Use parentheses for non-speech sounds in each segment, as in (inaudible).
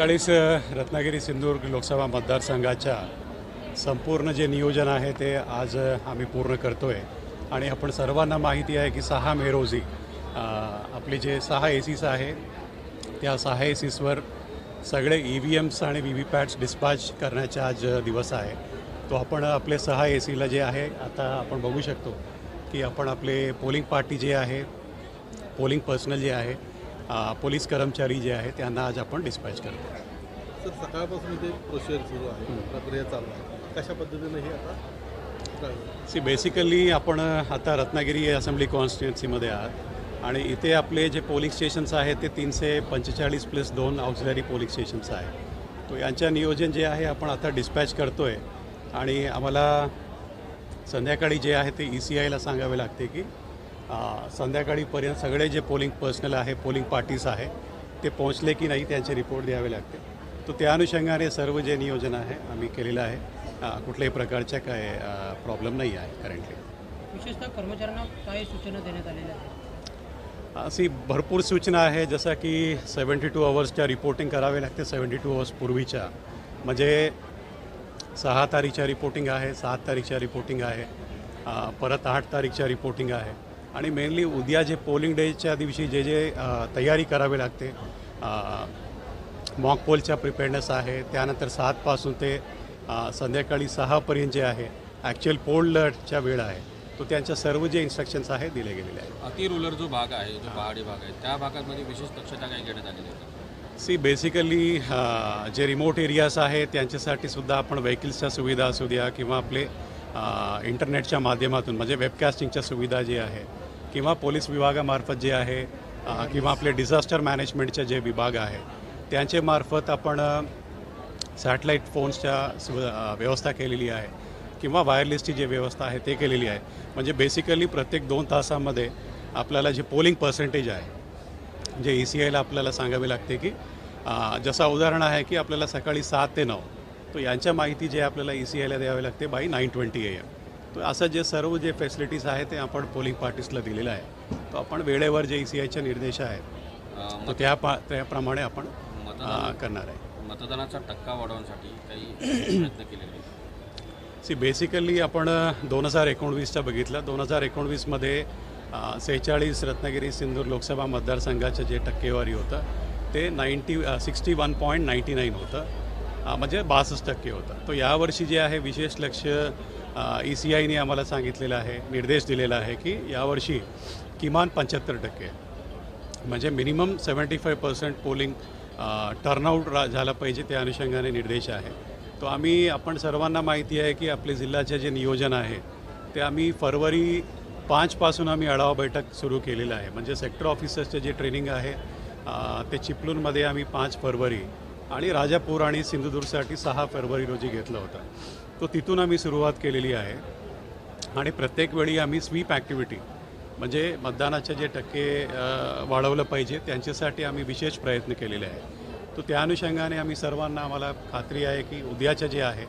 चाळीस रत्नागिरी सिंधुदुर्ग लोकसभा मतदारसंघाच्या संपूर्ण जे नियोजन आहे ते आज आम्ही पूर्ण करतो आहे आणि आपण सर्वांना माहिती आहे की सहा मे रोजी आपले जे सहा ए सीस आहे त्या सहा ए सीसवर सगळे ई व्ही एम्स आणि व्ही व्ही पॅट्स डिस्पॅच करण्याचा आज दिवस आहे. तो आपण आपले सहा ए सीला जे आहे आता आपण बघू शकतो की आपण आपले पोलिंग पार्टी जे आहे पोलिंग पर्सनल जे आहे पोलीस कर्मचारी जे आहे त्यांना आज आपण डिस्पॅच करतो सर सकाळपासून इथे प्रोसिजर सुरू आहे प्रक्रिया चालू आहे. कशा पद्धतीने हे आता सी बेसिकली आपण आता रत्नागिरी असेंब्ली कॉन्स्टिट्युन्सीमध्ये आहात आणि इथे आपले जे पोलिंग स्टेशन्स आहेत ते तीनशे पंचेचाळीस प्लस दोन ऑक्झिलरी पोलिंग स्टेशन्स आहे तो यांच्या नियोजन जे आहे आपण आता डिस्पॅच करतो आहे आणि आम्हाला संध्याकाळी जे आहे ते ई सी आयला सांगावे लागते की संध्याकाळीपर्यंत सगळे जे पोलिंग पर्सनल आहे पोलिंग पार्टीज आहे ते पोहोचले की नाही त्यांचे रिपोर्ट द्यावे लागते. तो त्या अनुषंगाने सर्व जे नियोजन आहे आम्ही केलेलं आहे. कुठल्याही प्रकारच्या काय प्रॉब्लेम नाही आहे करंटली विशेषतः कर्मचाऱ्यांना काय सूचना देण्यात आलेल्या आहेत? अशी भरपूर सूचना आहे. जसं की सेवन्टी टू आवर्सच्या रिपोर्टिंग करावे लागते सेवन्टी टू आवर्स पूर्वीच्या. म्हणजे सहा तारीखच्या रिपोर्टिंग आहे सात तारीखच्या रिपोर्टिंग आहे. परत आठ तारीखच्या रिपोर्टिंग आहे. आणि मेनली उद्या जे पोलिंग डेच्या दिवशी जे जे तयारी करावी लागते मॉक पोलच्या प्रिपेअरनेस आहे त्यानंतर सातपासून ते संध्याकाळी सहापर्यंत जे आहे ॲक्च्युअल पोलच्या वेळ आहे तो त्यांच्या सर्व जे इन्स्ट्रक्शन्स आहे दिले गेलेले आहेत. अति रुलर जो भाग आहे जो पहाडी भाग आहे त्या भागामध्ये विशेष दक्षता काय घेण्यात आलेली आहे सी बेसिकली जे रिमोट एरियाज आहेत त्यांच्यासाठी सुद्धा आपण व्हेकल्सच्या सुविधा असू द्या किंवा आपले इंटरनेटच्या माध्यमातून म्हणजे वेबकास्टिंगच्या सुविधा जे आहे किंवा पोलीस विभागामार्फत जे आहे किंवा आपले डिझास्टर मॅनेजमेंटचे जे विभाग आहे त्यांचे मार्फत आपण सॅटेलाईट फोन्सच्या सु व्यवस्था केलेली आहे किंवा वायरलेसची जी व्यवस्था आहे ते केलेली आहे. म्हणजे बेसिकली प्रत्येक दोन तासामध्ये आपल्याला जे पोलिंग पर्सेंटेज आहे जे ई सी आयला आपल्याला सांगावे लागते की जसं उदाहरण आहे की आपल्याला सकाळी सात ते नऊ तो यांच्या माहिती जे आपल्याला ई सी आयला द्यावी लागते by nine twenty A M तो असं जे सर्व जे फॅसिलिटीज आहे ते आपण पोलिंग पार्टीसला दिलेलं आहे. तो आपण वेळेवर जे ई सी आयचे निर्देश आहेत तो त्या पा त्याप्रमाणे आपण करणार आहे. मतदानाचा टक्का वाढवण्यासाठी काही (clears throat) प्रयत्न केलेले सी बेसिकली आपण दोन हजार एकोणवीसचं बघितलं. दोन हजार एकोणवीसमध्ये सेहेचाळीस रत्नागिरी सिंदूर लोकसभा मतदारसंघाचं जे टक्केवारी होतं ते ninety sixty one point ninety nine होतं. म्हणजे बासष्ट टक्के होतं. तो यावर्षी जे आहे विशेष लक्ष ई सी आयने आम्हाला सांगितलेलं आहे निर्देश दिलेला आहे की यावर्षी किमान पंच्याहत्तर टक्के. म्हणजे minimum seventy five percent polling turnout रा झालं पाहिजे त्या अनुषंगाने निर्देश आहे. तो आम्ही आपण सर्वांना माहिती आहे की आपले जिल्ह्याचे जे नियोजन आहे ते आम्ही फरवरी पाचपासून आम्ही आढावा बैठक सुरू केलेलं आहे. म्हणजे सेक्टर ऑफिसर्सचे जे ट्रेनिंग आहे ते चिपलूनमध्ये आम्ही पाच फरवरी आणि राजापूर आणि सिंधुदुर्गसाठी सहा फरवरी रोजी घेतलं होतं. तो तिथून आम्ही सुरुवात केलेली आहे. आणि प्रत्येक वेळी आम्ही स्वीप ॲक्टिव्हिटी म्हणजे मतदानाचे जे टक्के वाढवलं पाहिजे त्यांच्यासाठी आम्ही विशेष प्रयत्न केलेले आहे. तो त्या अनुषंगाने आम्ही सर्वांना आम्हाला खात्री आहे की उद्याचं जे आहे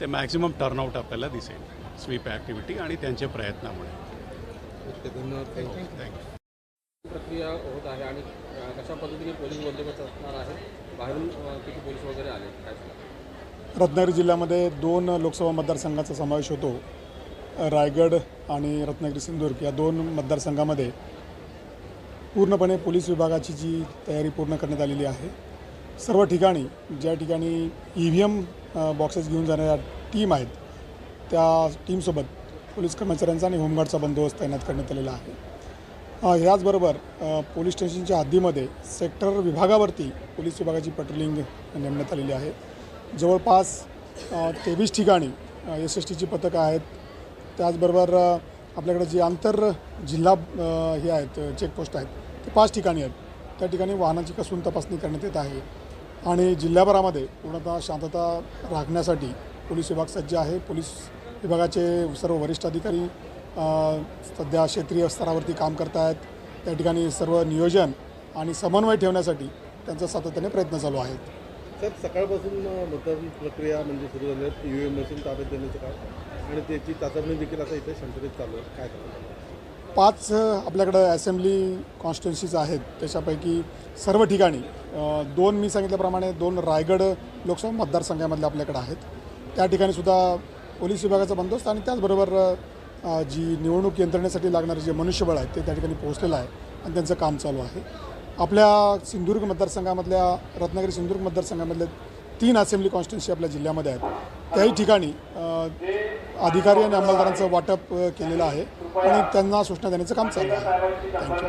ते मॅक्झिमम टर्नआउट आपल्याला दिसेल स्वीप ॲक्टिव्हिटी आणि त्यांच्या प्रयत्नामुळे. प्रक्रिया होत आहे आणि कशा पद्धतीने पोलीस बंदोबस्त असणार आहे? बाहेरून किती पोलीस वगैरे आले? काय रत्नागिरी जिल्ह्यामध्ये दोन लोकसभा मतदारसंघाचा समावेश होतो. रायगड आणि रत्नागिरी सिंधुदुर्ग या दोन मतदारसंघामध्ये पूर्णपणे पोलीस विभागाची जी तयारी पूर्ण करण्यात आलेली आहे. सर्व ठिकाणी ज्या ठिकाणी ई व्ही एम बॉक्सेस घेऊन जाणाऱ्या टीम आहेत त्या टीमसोबत पोलीस कर्मचाऱ्यांचा आणि होमगार्डचा बंदोबस्त तैनात करण्यात आलेला आहे. याचबरोबर पोलीस स्टेशनच्या हद्दीमध्ये सेक्टर विभागावरती पोलीस विभागाची पेट्रोलिंग नेमण्यात आलेली आहे. जवळपास तेवीस ठिकाणी एस एस टीची पथकं आहेत. त्याचबरोबर आपल्याकडे जी आंतर जिल्हा हे आहेत चेकपोस्ट आहेत ते पाच ठिकाणी आहेत. त्या ठिकाणी वाहनाची कसून तपासणी करण्यात येत आहे आणि जिल्ह्याभरामध्ये पूर्णतः शांतता राखण्यासाठी पोलीस विभाग सज्ज आहे. पोलीस विभागाचे सर्व वरिष्ठ अधिकारी सध्या क्षेत्रीय स्तरावरती काम करत आहेत त्या ठिकाणी सर्व नियोजन आणि समन्वय ठेवण्यासाठी त्यांचा सातत्याने प्रयत्न चालू आहेत. सर सकाळपासून मतदान प्रक्रिया म्हणजे सुरू झाली आहे. ई व्ही एम मशीन ताब्यात देण्याचं काम आणि त्याची चाचपणी देखील आता इथे शांततेत चालू आहे. काय पाच आपल्याकडं असेंब्ली कॉन्स्टिट्युन्सीज आहेत. त्याच्यापैकी सर्व ठिकाणी दोन मी सांगितल्याप्रमाणे दोन रायगड लोकसभा मतदारसंघामधले आपल्याकडे आहेत. त्या ठिकाणी सुद्धा पोलीस विभागाचा बंदोबस्त आणि त्याचबरोबर जी निवडणूक यंत्रणेसाठी लागणारे जे मनुष्यबळ आहे ते त्या ठिकाणी पोहोचलेलं आहे आणि त्यांचं काम चालू आहे. आपल्या सिंधुदुर्ग मतदारसंघामधल्या रत्नागिरी सिंधुदुर्ग मतदारसंघामधले तीन असेंब्ली कॉन्स्टिट्युन्सी आपल्या जिल्ह्यामध्ये आहेत. त्याही ठिकाणी अधिकारी आणि अंमलदारांचं वाटप केलेलं आहे आणि त्यांना सूचना देण्याचं काम चालू आहे. थँक्यू